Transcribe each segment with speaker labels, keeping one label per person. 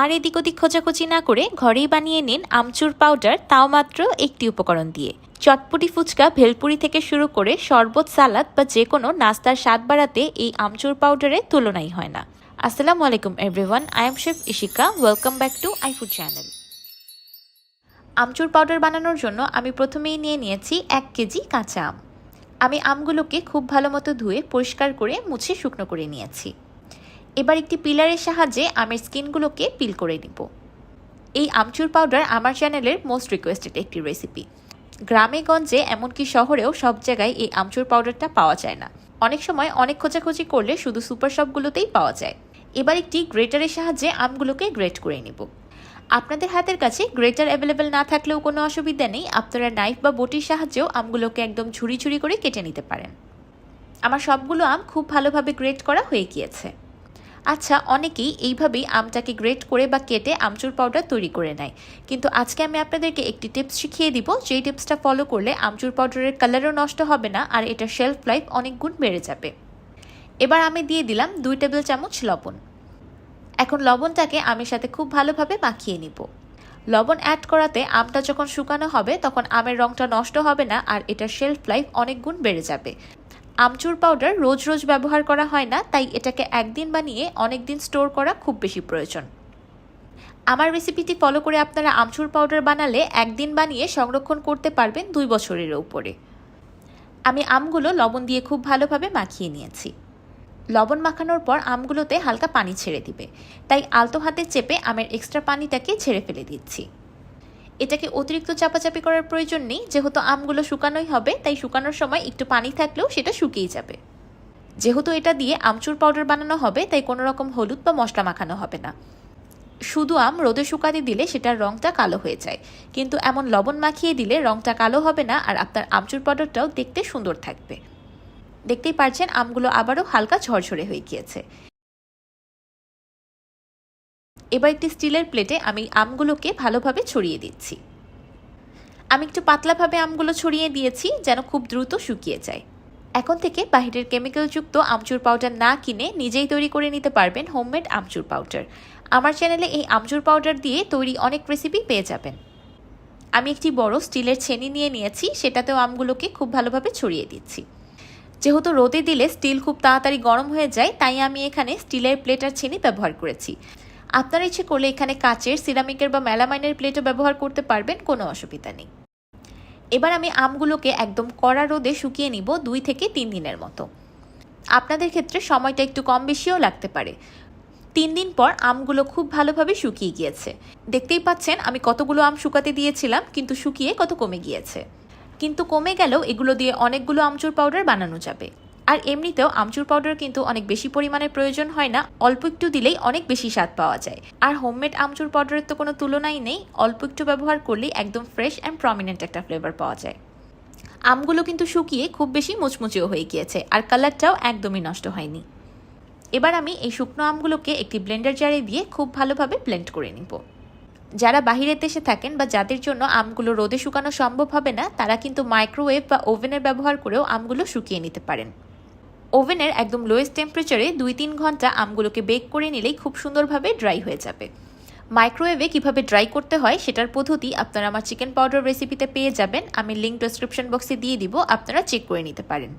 Speaker 1: আর এদিক ওদিক খোঁজাখুঁজি না করে ঘরেই বানিয়ে নিন আমচুর পাউডার, তাও মাত্র একটি উপকরণ দিয়ে। চটপটি ফুচকা ভেলপুরি থেকে শুরু করে শরবত, সালাদ বা যে কোনো নাস্তার স্বাদ বাড়াতে এই আমচুর পাউডারের তুলনাই হয় না। আসসালামু আলাইকুম everyone I am chef Ishika welcome back to I food channel amchur powder বানানোর জন্য আমি প্রথমেই নিয়ে নিয়েছি এক কেজি কাঁচা আম। আমি আমগুলোকে খুব ভালো মতো ধুয়ে পরিষ্কার করে মুছে শুকনো করে নিয়েছি। এবার একটি পিলারের সাহায্যে আমের স্কিনগুলোকে পিল করে নিব। এই আমচুর পাউডার আমার চ্যানেলের মোস্ট রিকোয়েস্টেড একটি রেসিপি। গ্রামে, গঞ্জে, এমনকি শহরেও সব জায়গায় এই আমচুর পাউডারটা পাওয়া যায় না। অনেক সময় অনেক খোঁজাখুঁজি করলে শুধু সুপার শপগুলোতেই পাওয়া যায়। এবার একটি গ্রেটারের সাহায্যে আমগুলোকে গ্রেট করে নিব। আপনাদের হাতের কাছে গ্রেটার অ্যাভেলেবেল না থাকলেও কোনো অসুবিধা নেই, আপনারা নাইফ বা বটির সাহায্যেও আমগুলোকে একদম ঝুড়ি ঝুড়ি করে কেটে নিতে পারেন। আমার সবগুলো আম খুব ভালোভাবে গ্রেট করা হয়ে গিয়েছে। আচ্ছা অনেকেই এইভাবেই আমটাকে গ্রেট করে বা কেটে আমচুর পাউডার তৈরি করে নেয়। কিন্তু আজকে আমি আপনাদেরকে একটি টিপস শিখিয়ে দিব, যেই টিপসটা ফলো করলে আমচুর পাউডারের কালারও নষ্ট হবে না আর এটা শেলফ লাইফ অনেক গুণ বেড়ে যাবে। এবার আমি দিয়ে দিলাম দুই টেবিল চামচ লবণ। এখন লবণটাকে আমের সাথে খুব ভালোভাবে মাখিয়ে নিব। লবণ অ্যাড করাতে আমটা যখন শুকানো হবে, তখন আমের রঙটা নষ্ট হবে না আর এটার শেলফ লাইফ অনেক গুণ বেড়ে যাবে। আমচুর পাউডার রোজ রোজ ব্যবহার করা হয় না, তাই এটাকে একদিন বানিয়ে অনেক দিন স্টোর করা খুব বেশি প্রয়োজন। আমার রেসিপিটি ফলো করে আপনারা আমচুর পাউডার বানালে একদিন বানিয়ে সংরক্ষণ করতে পারবেন দুই বছরের উপরে। আমি আমগুলো লবণ দিয়ে খুব ভালোভাবে মাখিয়ে নিয়েছি। লবণ মাখানোর পর আমগুলোতে হালকা পানি ছেড়ে দিবে, তাই আলতো হাতে চেপে আমের এক্সট্রা পানিটাকে ছেড়ে ফেলে দিচ্ছি। এটাকে অতিরিক্ত চাপাচাপি করার প্রয়োজন নেই। যেহেতু আমগুলো শুকানোই হবে, তাই শুকানোর সময় একটু পানি থাকলেও সেটা শুকিয়ে যাবে। যেহেতু এটা দিয়ে আমচুর পাউডার বানানো হবে, তাই কোনো রকম হলুদ বা মশলা মাখানো হবে না। শুধু আম রোদে শুকাতে দিলে সেটার রঙটা কালো হয়ে যায়। কিন্তু এমন লবণ মাখিয়ে দিলে রঙটা কালো হবে না আর আপনার আমচুর পাউডারটাও দেখতে সুন্দর থাকবে। দেখতেই পারছেন, আমগুলো আবারও হালকা ঝরঝরে হয়ে গিয়েছে। এবার একটি স্টিলের প্লেটে আমি আমগুলোকে ভালোভাবে ছড়িয়ে দিচ্ছি। আমি একটু পাতলাভাবে আমগুলো ছড়িয়ে দিয়েছি যেন খুব দ্রুত শুকিয়ে যায়। এখন থেকে বাহিরের কেমিক্যালযুক্ত আমচুর পাউডার না কিনে নিজেই তৈরি করে নিতে পারবেন হোমমেড আমচুর পাউডার। আমার চ্যানেলে এই আমচুর পাউডার দিয়ে তৈরি অনেক রেসিপি পেয়ে যাবেন। আমি একটি বড় স্টিলের ছেনি নিয়ে নিয়েছি, সেটাতেও আমগুলোকে খুব ভালোভাবে ছড়িয়ে দিচ্ছি। যেহেতু রোদে দিলে স্টিল খুব তাড়াতাড়ি গরম হয়ে যায়, তাই আমি এখানে স্টিলের প্লেট আর ছেনি ব্যবহার করেছি। আপনার ইচ্ছে করলে এখানে কাচের, সিরামিকের বা মেলামাইনের প্লেটও ব্যবহার করতে পারবেন, কোনো অসুবিধা নেই। এবার আমি আমগুলোকে একদম কড়া রোদে শুকিয়ে নিব দুই থেকে তিন দিনের মতো। আপনাদের ক্ষেত্রে সময়টা একটু কম বেশিও লাগতে পারে। তিন দিন পর আমগুলো খুব ভালোভাবে শুকিয়ে গিয়েছে। দেখতেই পাচ্ছেন, আমি কতগুলো আম শুকাতে দিয়েছিলাম, কিন্তু শুকিয়ে কত কমে গিয়েছে। কিন্তু কমে গেলেও এগুলো দিয়ে অনেকগুলো আমচুর পাউডার বানানো যাবে। আর এমনিতেও আমচুর পাউডার কিন্তু অনেক বেশি পরিমাণে প্রয়োজন হয় না, অল্প একটু দিলেই অনেক বেশি স্বাদ পাওয়া যায়। আর হোমমেড আমচুর পাউডারের তো কোনো তুলনাই নেই, অল্প একটু ব্যবহার করলেই একদম ফ্রেশ অ্যান্ড প্রমিনেন্ট একটা ফ্লেভার পাওয়া যায়। আমগুলো কিন্তু শুকিয়ে খুব বেশি মুচমুচেও হয়ে গিয়েছে, আর কালারটাও একদমই নষ্ট হয়নি। এবার আমি এই শুকনো আমগুলোকে একটি ব্লেন্ডার জারে দিয়ে খুব ভালোভাবে ব্লেন্ড করে নিব। যারা বাহিরের দেশে থাকেন বা যাদের জন্য আমগুলো রোদে শুকানো সম্ভব হবে না, তারা কিন্তু মাইক্রোওয়েভ বা ওভেনের ব্যবহার করেও আমগুলো শুকিয়ে নিতে পারেন। ওভেনের একদম লোয়েস্ট টেম্পারেচারে দুই তিন ঘণ্টা আমগুলোকে বেক করে নিলেই খুব সুন্দরভাবে ড্রাই হয়ে যাবে। মাইক্রোওয়েভে কীভাবে ড্রাই করতে হয় সেটার পদ্ধতি আপনারা আমার চিকেন পাউডার রেসিপিতে পেয়ে যাবেন। আমি লিঙ্ক ডেসক্রিপশন বক্সে দিয়ে দিব, আপনারা চেক করে নিতে পারেন।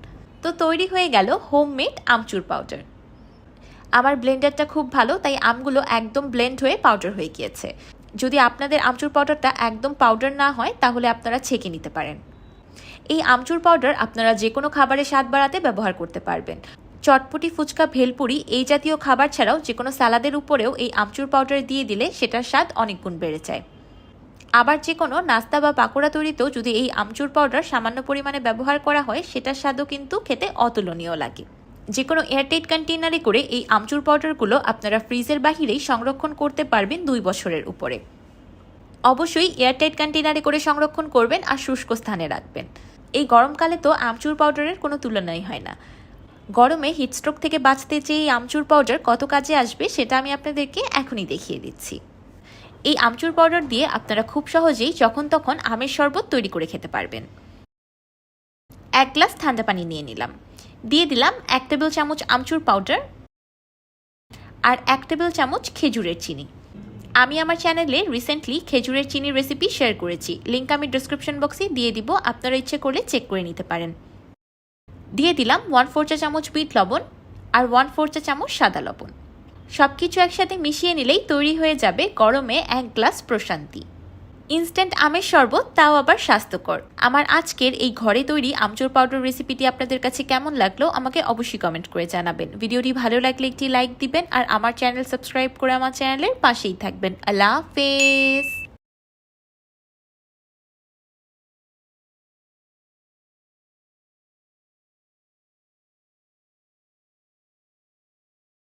Speaker 1: তো তৈরি হয়ে গেল হোমমেড আমচুর পাউডার আমার ব্লেন্ডারটা খুব ভালো, তাই আমগুলো একদম ব্লেন্ড হয়ে পাউডার হয়ে গিয়েছে। যদি আপনাদের আমচুর পাউডারটা একদম পাউডার না হয়, তাহলে আপনারা ছেঁকে নিতে পারেন। এই আমচুর পাউডার আপনারা যে কোনো খাবারের স্বাদ বাড়াতে ব্যবহার করতে পারবেন। চটপটি ফুচকা ভেলপুরি এই জাতীয় খাবার ছাড়াও যে কোনো স্যালাদের উপরেও এই আমচুর পাউডার দিয়ে দিলে সেটার স্বাদ অনেক গুণ বেড়ে যায়। আবার যে কোনো নাস্তা বা পাকোড়া তৈরিতেও যদি এই আমচুর পাউডার সামান্য পরিমাণে ব্যবহার করা হয়, সেটার স্বাদও কিন্তু খেতে অতুলনীয় লাগে। যে কোনো এয়ারটাইট কন্টেনারে করে এই আমচুর পাউডারগুলো আপনারা ফ্রিজের বাহিরেই সংরক্ষণ করতে পারবেন দুই বছরের উপরে। অবশ্যই এয়ারটাইট কন্টেনারে করে সংরক্ষণ করবেন আর শুষ্ক স্থানে রাখবেন। এই গরমকালে তো আমচুর পাউডারের কোনো তুলনাই হয় না। গরমে হিটস্ট্রোক থেকে বাঁচতে যে এই আমচুর পাউডার কত কাজে আসবে সেটা আমি আপনাদেরকে এখনই দেখিয়ে দিচ্ছি। এই আমচুর পাউডার দিয়ে আপনারা খুব সহজেই যখন তখন আমের শরবত তৈরি করে খেতে পারবেন। এক গ্লাস ঠান্ডা পানি নিয়ে নিলাম। দিয়ে দিলাম এক টেবিল চামচ আমচুর পাউডার আর এক টেবিল চামচ খেজুরের চিনি। আমি আমার চ্যানেলে রিসেন্টলি খেজুরের চিনির রেসিপি শেয়ার করেছি। লিঙ্ক আমি ডিসক্রিপশন বক্সে দিয়ে দিব, আপনারা ইচ্ছে করলে চেক করে নিতে পারেন। দিয়ে দিলাম ওয়ান ফোর চা চামচ বিট লবণ আর ওয়ান ফোর চা চামচ সাদা লবণ। সব কিছু একসাথে মিশিয়ে নিলেই তৈরি হয়ে যাবে গরমে এক গ্লাস প্রশান্তি। ইনস্ট্যান্ট আমের শরবত, তাও আবার স্বাস্থ্যকর। আমার আজকের এই ঘরে তৈরি আমচুর পাউডার রেসিপিটি আপনাদের কাছে কেমন লাগল, আমাকে অবশ্যই কমেন্ট করে জানাবেন। ভিডিওটি ভালো লাগলে একটি লাইক দিবেন, আর আমার চ্যানেল সাবস্ক্রাইব করে আমার চ্যানেলের পাশেই থাকবেন। আল্লাহ হাফেজ!